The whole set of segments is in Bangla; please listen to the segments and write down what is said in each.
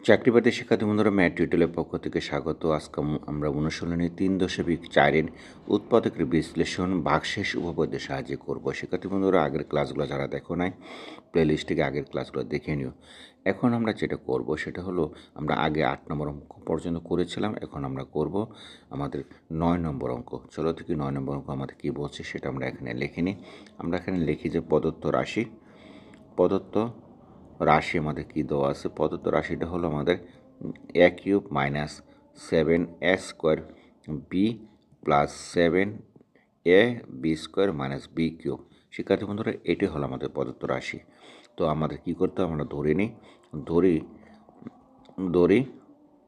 চাকরিবাদী শিক্ষার্থী বন্ধুরা ম্যাট পক্ষ থেকে স্বাগত। আজকে আমরা অনুশীলনী তিন দশমিক চারের উৎপাদকের বিশ্লেষণ, ভাগশেষ উপপদ্যের সাহায্যে করব। শিক্ষার্থী বন্ধুরা আগের ক্লাসগুলো যারা দেখো নাই প্লে লিস্ট থেকে আগের ক্লাসগুলো দেখে নিও। এখন আমরা যেটা করব সেটা হলো, আমরা আগে আট নম্বর অঙ্ক পর্যন্ত করেছিলাম, এখন আমরা করব আমাদের নয় নম্বর অঙ্ক। চলো থেকে নয় নম্বর অঙ্ক আমাদের কী বলছে সেটা আমরা এখানে লিখে নিই। আমরা এখানে লিখি যে প্রদত্ত রাশি, প্রদত্ত রাশি আমাদের কী দেওয়া আছে? প্রদত্ত রাশিটা হলো আমাদের A cube minus seven A square B plus seven A B square minus B cube শিক্ষার্থী বন্ধুরা, এটি হলো আমাদের প্রদত্ত রাশি। তো আমাদের কী করতে হবে? আমরা ধরে নিই, ধরি ধরি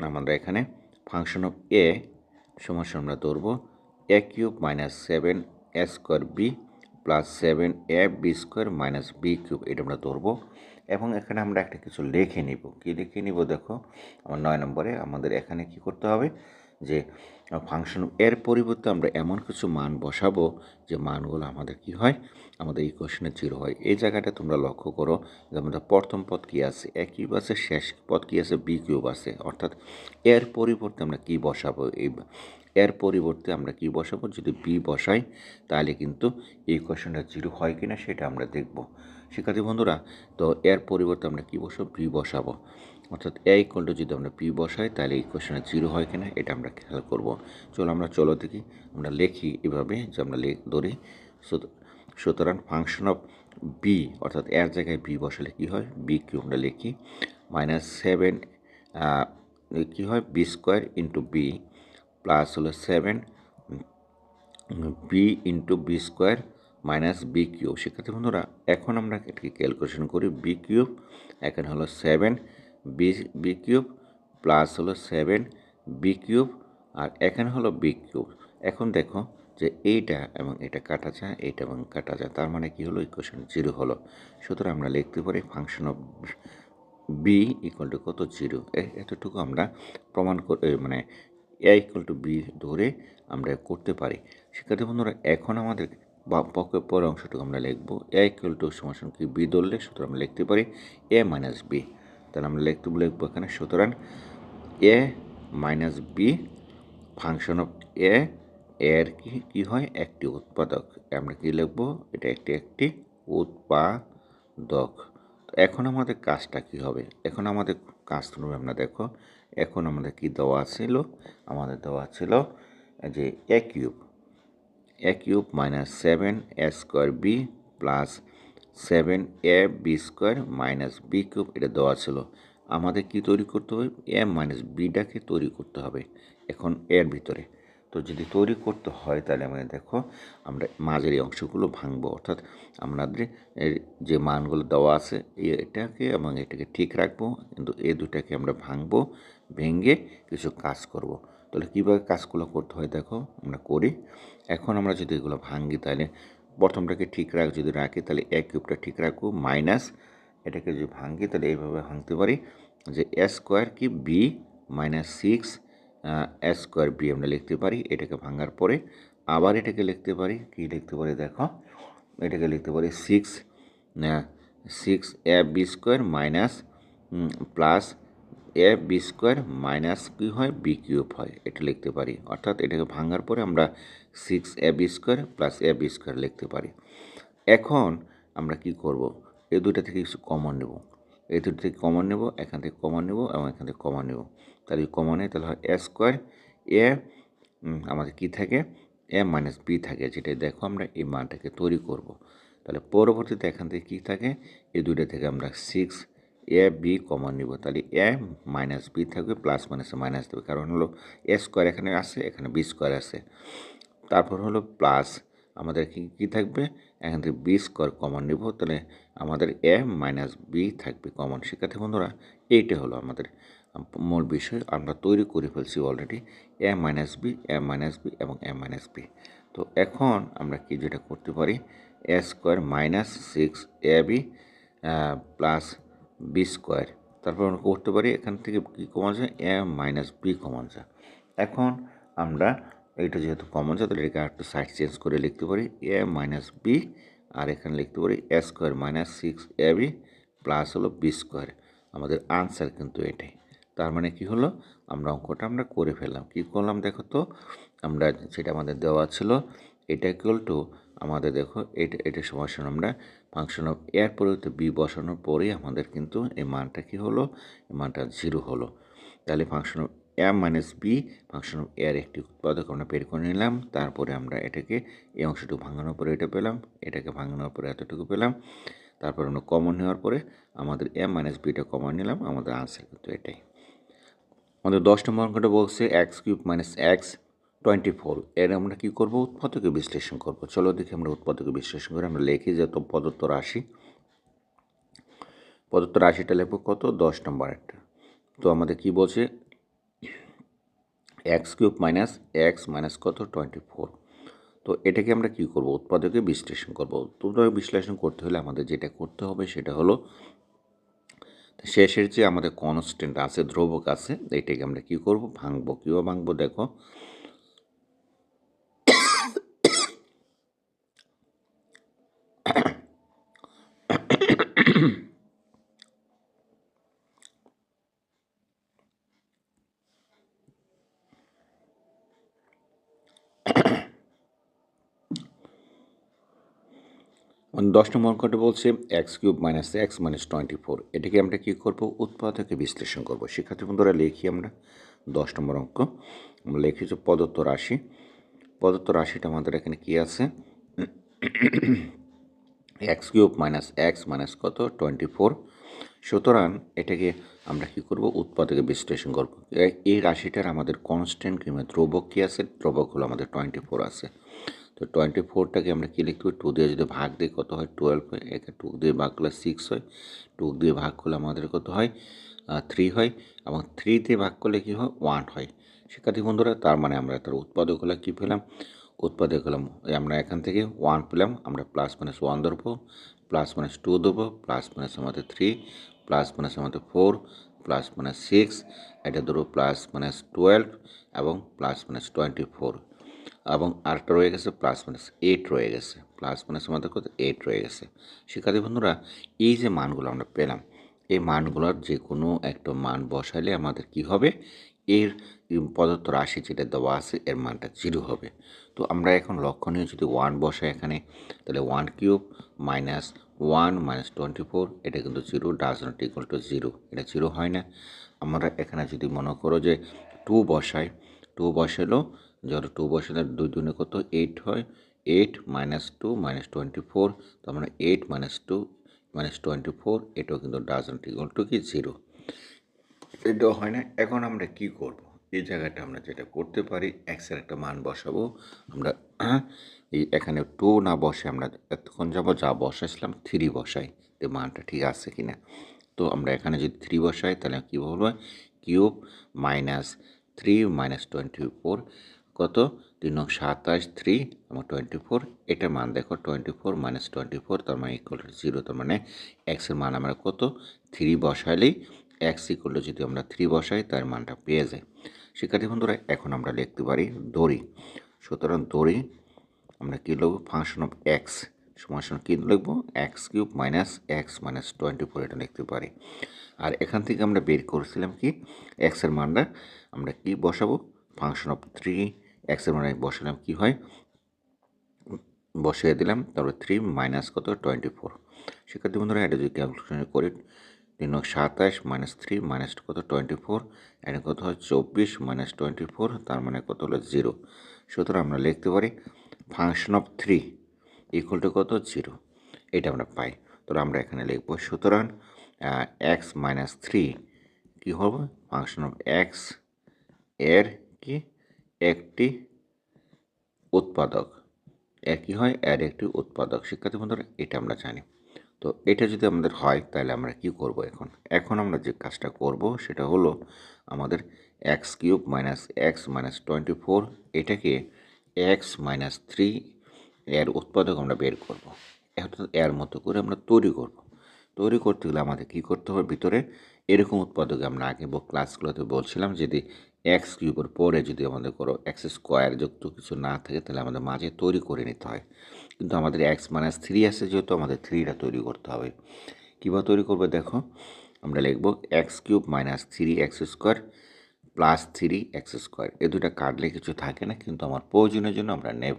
আমরা এখানে ফাংশন অফ এ সমস্যা আমরা ধরবো A cube minus seven A square B plus seven A B square minus B cube এটা আমরা ধরবো। এবং এখানে আমরা একটা কিছু লিখে নিব। কী লিখে নিব দেখো? আমার নয় নম্বরে আমাদের এখানে কি করতে হবে? যে ফাংশন এর পরিবর্তে আমরা এমন কিছু মান বসাবো যে মানগুলো আমাদের কি হয়? আমাদের ইকুয়েশনে জিরো হয়। এই জায়গাটা তোমরা লক্ষ্য করো যে আমাদের প্রথম পদ কী আছে? এ কিউব আছে, শেষ পদ কী আছে? বি কিউব আছে। অর্থাৎ এর পরিবর্তে আমরা কি বসাবো? এই এর পরিবর্তে আমরা কি বসাবো? যদি বি বসাই, তাহলে কিন্তু এই কোয়েশনটা জিরো হয় কি না সেটা আমরা দেখব। শিক্ষার্থী বন্ধুরা, তো এর পরিবর্তে আমরা কি বসাবো? বি বসাবো। অর্থাৎ এ ইকুয়াল টু যদি আমরা পি বসাই, তাহলে এই কোয়েশনে জিরো হয় কিনা, এটা আমরা খেয়াল করব। চলো আমরা চলো দেখি। আমরা লিখি এভাবে, যে আমরা লেখ ধরি। সুত- সুতরাং ফাংশন অফ বি অর্থাৎ এর জায়গায় বি বসালে কী হয়? বি কিউ আমরা লিখি। মাইনাস সেভেন কী হয়? B square into B plus হলো seven B into B square minus B cube. শিক্ষার্থী বন্ধুরা, এখন আমরা এটাকে ক্যালকুলেশন করি বি কিউব। এখানে হলো seven B B cube plus হলো সেভেন বি কিউব, আর এখানে হলো বি কিউব। এখন দেখো যে এইটা এবং এটা কাটা যায়, এইটা এবং কাটা যায়, তার মানে কি হলো? ইকুয়েশন জিরো হলো। সুতরাং আমরা লিখতে পারি function of B equal to কত? জিরো এতটুকু আমরা প্রমাণ মানে এ ইকুয়াল টু বি ধরে আমরা করতে পারি। শিক্ষার্থী বন্ধুরা, এখন আমাদের বা পক্ষের পর অংশটুকু আমরা লিখব এ ইকুয়াল টু সমাসন কি বি ধরলে সুতরাং আমরা লিখতে পারি এ মাইনাস বি তাহলে আমরা লিখতে লিখব এখানে, সুতরাং A minus B function of A এর কি, কী হয়? একটি উৎপাদক। আমরা কি লিখব? এটা একটি একটি উৎপাদক। এখন আমাদের কাজটা কি হবে? এখন আমাদের কাজ হবে আমরা, দেখো। এখন আমাদের কি দেওয়া ছিল? আমাদের দেওয়া ছিল যে A cube A cube minus seven A square B plus seven A B square minus B cube এটা দেওয়া ছিল। আমাদের কি তৈরি করতে হবে? এ মাইনাস বিটাকে তৈরি করতে হবে এখন এর ভিতরে। তো যদি তৈরি করতে হয় তাহলে আমাদের দেখো, আমরা মাঝের এই অংশগুলো ভাঙবো। অর্থাৎ আমাদের যে মানগুলো দেওয়া আছে, এটাকে এবং এটাকে ঠিক রাখব। কিন্তু এই দুটাকে আমরা ভাঙবো, ভেঙে কিছু কাজ করব। তাহলে কীভাবে কাজগুলো করতে হয় দেখো আমরা করি। এখন আমরা যদি এগুলো ভাঙি তাহলে প্রথমটাকে ঠিক রাখ যদি রাখি তাহলে এক কিউবটা ঠিক রাখব মাইনাস এটাকে যদি ভাঙি তাহলে এইভাবে ভাঙতে পারি যে এ স্কোয়ার কি B minus six A square B আমরা লিখতে পারি। এটাকে ভাঙার পরে আবার এটাকে লিখতে পারি। কি লিখতে পারি দেখো? এটাকে লিখতে পারি six six A B square minus plus A B square minus কী হয় বি কিউব হয়, এটা লিখতে পারি। অর্থাৎ এটাকে ভাঙার পরে আমরা six A B square plus A B square লিখতে পারি। এখন আমরা কি করব? এই দুটা থেকে কিছু কমন নেব। এই দুটো থেকে কমন নেব, এখান থেকে কমন নেব এবং এখান থেকে কমন নেব। তাহলে কমনে তাহলে হয় এ স্কোয়ার এ আমাদের কী থাকে? এ মাইনাস বি থাকে, যেটা দেখো আমরা এই মানটাকে তৈরি করব। তাহলে পরবর্তীতে এখান থেকে কী থাকে? এই দুইটা থেকে আমরা সিক্স এ, বি কমন নিব, তাহলে এ মাইনাস বি থাকবে, প্লাস মাইনাসে মাইনাস দেবে, কারণ হলো এ স্কোয়ার এখানে আছে, এখানে বি স্কোয়ার আছে। তারপর হলো প্লাস, আমাদের কি, কী থাকবে? এখান থেকে বি স্কোয়ার কমন নিব, তাহলে আমাদের এ মাইনাস বি থাকবে কমন। শিক্ষার্থী বন্ধুরা, এইটা হলো আমাদের মূল বিষয়, আমরা তৈরি করে ফেলছি already A minus B, A minus B এবং এ মাইনাস বি। তো এখন আমরা কি যেটা করতে পারি? A square minus six A B plus B square তারপর আমরা করতে পারি, এখান থেকে কী কমন যায় এ মাইনাস বি কমন যায় এখন আমরা এইটা যেহেতু কমন যায় তাহলে এটাকে একটু সাইড চেঞ্জ করে লিখতে পারি। এ মাইনাস বি আর এখানে লিখতে পারি A square minus six A B plus হলো বি স্কোয়ার আমাদের আনসার কিন্তু এটাই। তার মানে কি হলো? আমরা অঙ্কটা আমরা করে ফেললাম। কি করলাম দেখো তো? আমরা সেটা আমাদের দেওয়া ছিল, এটা ইকুয়াল টু আমাদের দেখো, এটা এটা সমস্যা আমরা ফাংশন অফ এর পরিবর্তে বি বসানোর পরেই আমাদের কিন্তু এই মানটা কি হলো? এই মানটা জিরো হলো। তাহলে function of M minus B function of এর একটি উৎপাদক আমরা বের করে নিলাম। তারপরে আমরা এটাকে এই অংশটুকু ভাঙানোর পরে এটা পেলাম। এটাকে ভাঙানোর পরে এতটুকু পেলাম। তারপর আমরা কমন নেওয়ার পরে আমাদের এম মাইনাস বিটা কমন নিলাম। আমাদের আনসার কিন্তু এটাই। আমাদের দশ নম্বর অঙ্কটা বলছে X cube minus X twenty four এর আমরা কী করব? উৎপাদকে বিশ্লেষণ করব। চলো দেখি আমরা উৎপাদকে বিশ্লেষণ করে আমরা লিখি যে প্রদত্ত রাশি। প্রদত্ত রাশিটা লিখব কত? দশ নম্বর একটা। তো আমাদের কি বলছে? X cube minus X minus কত? টোয়েন্টি ফোর তো এটাকে আমরা কি করব? উৎপাদকে বিশ্লেষণ করব। উৎপাদকে বিশ্লেষণ করতে হলে আমাদের যেটা করতে হবে সেটা হলো, শেষের যে আমাদের কনস্ট্যান্ট আছে, ধ্রুবক আছে, এটাকে আমরা কি করব? ভাঙবো। কীভাবে ভাঙবো? দেখো দশ নম্বর অঙ্কটা বলছে X cube minus X minus twenty four এটাকে আমরা কী করব? উৎপাদকে বিশ্লেষণ করব। শিক্ষার্থী বন্ধুরা, লিখি আমরা দশ নম্বর অঙ্ক। আমরা লিখেছি প্রদত্ত রাশি। প্রদত্ত রাশিটা আমাদের এখানে কী আছে? X cube minus X minus কত? টোয়েন্টি ফোর সুতরাং এটাকে আমরা কী করব? উৎপাদকে বিশ্লেষণ করব। এই রাশিটার আমাদের কনস্ট্যান্ট কিংবা দ্রবক কী আছে? দ্রবক হলো আমাদের টোয়েন্টি ফোর আছে। তো টোয়েন্টি ফোরটাকে আমরা কী লিখতে পারি? টু দিয়ে যদি ভাগ দিই কত হয়? টুয়েলভ হয়। একে টু দিয়ে ভাগ করলে সিক্স হয়। টু দিয়ে ভাগ করলে আমাদের কত হয়? থ্রি হয়। এবং থ্রি দিয়ে ভাগ করলে কী হয়? ওয়ান হয়। শিক্ষার্থী বন্ধুরা, তার মানে আমরা তার উৎপাদক হলে কী পেলাম? উৎপাদক হলাম আমরা এখান থেকে ওয়ান পেলাম। আমরা প্লাস মাইনাস ওয়ান ধরবো। প্লাস মাইনাস টু দেবো প্লাস মাইনাস আমাদের থ্রি প্লাস মাইনাস আমাদের ফোর প্লাস মাইনাস সিক্স এটা ধরো প্লাস মাইনাস টুয়েলভ এবং প্লাস মাইনাস টোয়েন্টি ফোর এবং আরেকটা রয়ে গেছে প্লাস মাইনাস এইট রয়ে গেছে। প্লাস মাইনাস আমাদের কত? এইট রয়ে গেছে। শিক্ষার্থী বন্ধুরা, এই যে মানগুলো আমরা পেলাম, এই মানগুলোর যে কোনো একটা মান বসাইলে আমাদের কি হবে? এর পদার্থ রাশি যেটা দেওয়া আছে, এর মানটা জিরো হবে। তো আমরা এখন লক্ষণীয় যদি ওয়ান বসাই এখানে, তাহলে one cube minus one minus twenty four এটা কিন্তু zero does not equal to zero এটা জিরো হয় না। আমরা এখানে যদি মনে করো যে টু বসাই টু বসালো যত টু বসালে দুই দুনে কত? এইট হয়। Eight minus two minus twenty four তার মানে eight minus two minus twenty four এটাও কিন্তু ডাজ নট ইকুয়াল টু কি? জিরো এটাও হয় না। এখন আমরা কি করব? এই জায়গাটা আমরা যেটা করতে পারি এক্সের একটা মান বসাবো। আমরা এই এখানে টু না বসে আমরা এতক্ষণ যাব, যা বসাইছিলাম থ্রি বসাই। তো মানটা ঠিক আছে কি না তো আমরা এখানে যদি থ্রি বসাই, তাহলে কী বলব? Cube minus three minus twenty four কত? তিন নং সাতাশ, থ্রি, এবং টোয়েন্টি ফোর। এটার মান দেখো, twenty four minus twenty four, তার মানে ইকুয়াল টু জিরো তার মানে এক্সের মান আমরা কত? থ্রি বসাইলেই এক্স ইকুয়াল টু যদি আমরা থ্রি বসাই, তার মানটা পেয়ে যায় শিক্ষার্থী বন্ধুরা, এখন আমরা লিখতে পারি দড়ি। সুতরাং দড়ি আমরা কী লিখব? ফাংশন অফ এক্স সমান কী লিখব? X cube minus x minus twenty four, এটা লিখতে পারি। আর এখান থেকে আমরা বের করেছিলাম কি? এক্সের মানটা আমরা কি বসাবো? ফাংশন অফ থ্রি এক্সের মানে বসালাম কী হয়? বসিয়ে দিলাম, তারপরে থ্রি মাইনাস কত? টোয়েন্টি ফোর শিক্ষার্থী বন্ধুরা, এটা যদি ক্যালকুলেশন করি, তিন সাতাশ মাইনাস থ্রি মাইনাস কত? টোয়েন্টি ফোর এটা কত হয়? চব্বিশ মাইনাস টোয়েন্টি ফোর তার মানে কত হলো? জিরো সুতরাং আমরা লিখতে পারি function of three equal to কত? জিরো এটা আমরা পাই। তো আমরা এখানে লিখব, সুতরাং এক্স মাইনাস থ্রি কী হবে? ফাংশন অফ এক্সের কি? একটি উৎপাদক। একই হয় এর একটি উৎপাদক। শিক্ষার্থী বন্ধুরা, এটা আমরা জানি। তো এটা যদি আমাদের হয়, তাহলে আমরা কি করব এখন? এখন আমরা যে কাজটা করব, সেটা হলো আমাদের x cube minus x minus twenty four এটাকে এক্স মাইনাস থ্রি এর উৎপাদক আমরা বের করব। এর মতো করে আমরা তৈরি করব। তৈরি করতে গেলে আমাদের কী করতে হবে? ভিতরে এরকম উৎপাদকে আমরা আগে ক্লাসগুলোতে বলছিলাম যদি এক্স কিউবের পরে যদি আমাদের কোনো এক্স স্কোয়ার যুক্ত কিছু না থাকে, তাহলে আমাদের মাঝে তৈরি করে নিতে হয়। কিন্তু আমাদের এক্স মাইনাস থ্রি আছে যেহেতু আমাদের থ্রিটা তৈরি করতে হবে। কীভাবে তৈরি করবে দেখো? আমরা লিখব x cube minus three x square plus three x square এ দুটা কাটলে কিছু থাকে না, কিন্তু আমার প্রয়োজনের জন্য আমরা নেব।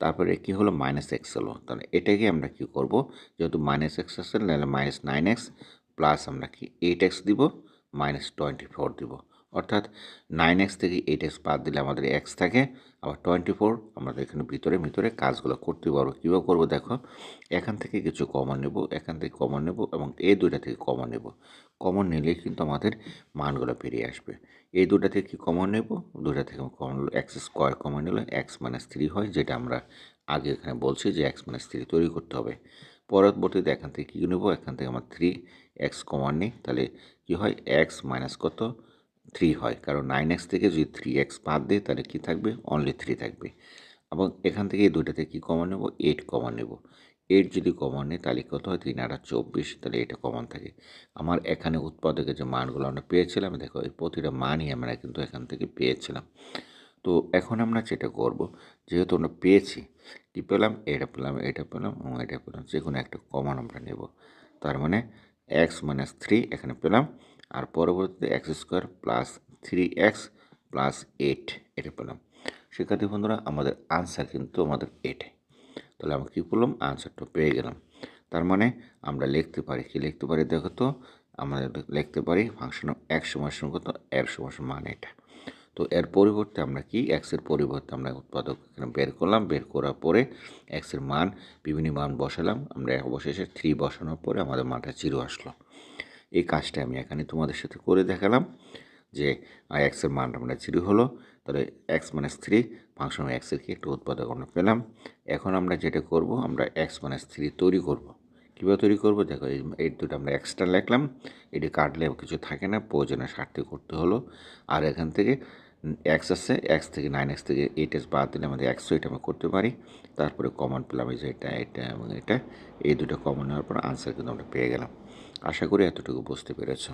তারপরে কি হলো? মাইনাস এক্স হলো। তাহলে এটাকে আমরা কি করব? যেহেতু মাইনাস এক্স আছে, তাহলে মাইনাস নাইন এক্স প্লাস আমরা কি এইট এক্স দিব? মাইনাস টোয়েন্টি ফোর দিব। অর্থাৎ নাইন এক্স থেকে এইট এক্স বাদ দিলে আমাদের এক্স থাকে, আবার টোয়েন্টি ফোর আমাদের এখানে ভিতরে ভিতরে কাজগুলো করতে পারব, কীভাবে করব দেখো, এখান থেকে কিছু কমন নেব, এখান থেকে কমন নেব এবং এই দুইটা থেকে কমন নেব। কমন নিলেই কিন্তু আমাদের মানগুলো বেরিয়ে আসবে। এই দুটা থেকে কি কমন নেব? দুটা থেকে কমন হলো এক্স স্কোয়ার কমন নিলে এক্স মাইনাস থ্রি হয়, যেটা আমরা আগে এখানে বলছি যে এক্স মাইনাস থ্রি তৈরি করতে হবে। পরবর্তীতে এখান থেকে কী নেব? এখান থেকে আমার থ্রি এক্স কমন নেই, তাহলে কী হয়? এক্স মাইনাস কত? থ্রি হয়। কারণ নাইন এক্স থেকে যদি থ্রি এক্স বাদ দেয় তাহলে কী থাকবে? অনলি থ্রি থাকবে। এবং এখান থেকে এই দুইটাতে কী কমন নেব? এইট কমন নেব। এইট যদি কমন নেই, তাহলে কত হয়? তিন আটা চব্বিশ, তাহলে এটা কমন থাকে। আমার এখানে উৎপাদকের যে মানগুলো আমরা পেয়েছিলাম, দেখো, এই প্রতিটা মানই আমরা কিন্তু এখান থেকে পেয়েছিলাম। তো এখন আমরা যেটা করব, যেহেতু আমরা পেয়েছি, কী পেলাম? এটা পেলাম এটা পেলাম, এবং এটা পেলাম। যে কোনো একটা কমন আমরা নেব। তার মানে এক্স মাইনাস থ্রি এখানে পেলাম। আর পরবর্তীতে x square plus three x plus eight এটা পেলাম। শিক্ষার্থী বন্ধুরা, আমাদের আনসার কিন্তু আমাদের এটাই তাহলে আমরা কী করলাম? আনসারটা পেয়ে গেলাম। তার মানে আমরা লিখতে পারি, কি লিখতে পারি দেখো তো? আমরা লিখতে পারি ফাংশন এক সময় কত? এর সময় মান এটা। তো এর পরিবর্তে আমরা কি? এক্সের পরিবর্তে আমরা উৎপাদক এখানে বের করলাম। বের করার পরে এক্সের মান, বিভিন্ন মান বসালাম। আমরা অবশেষে থ্রি বসানোর পরে আমাদের মানটা জিরো আসলো। এই কাজটা আমি এখানে তোমাদের সাথে করে দেখালাম যে এক্সের মান আমরা জিরো হলো। তাহলে এক্স মাইনাস থ্রি ফাংশন এক্সের কি? একটা উৎপাদক আমরা পেলাম। এখন আমরা যেটা করব, আমরা এক্স মাইনাস থ্রি তৈরি করব। কীভাবে তৈরি করব? দেখো, এই দুটো আমরা এক্সট্রা লিখলাম। এটি কাটলে কিছু থাকে না, প্রয়োজনের স্বার্থে করতে হলো। আর এখান থেকে এক্স আছে এক্স থেকে নাইন এক্স থেকে এইট এক্স বাদ দিলে আমাদের একশো এটা আমরা করতে পারি। তারপরে কমন পেলাম এই যে এটা এটা এবং এটা, এই দুটো কমন নেওয়ার পর আনসার কিন্তু আমরা পেয়ে গেলাম। আশা করি এতটুকু বুঝতে পেরেছ।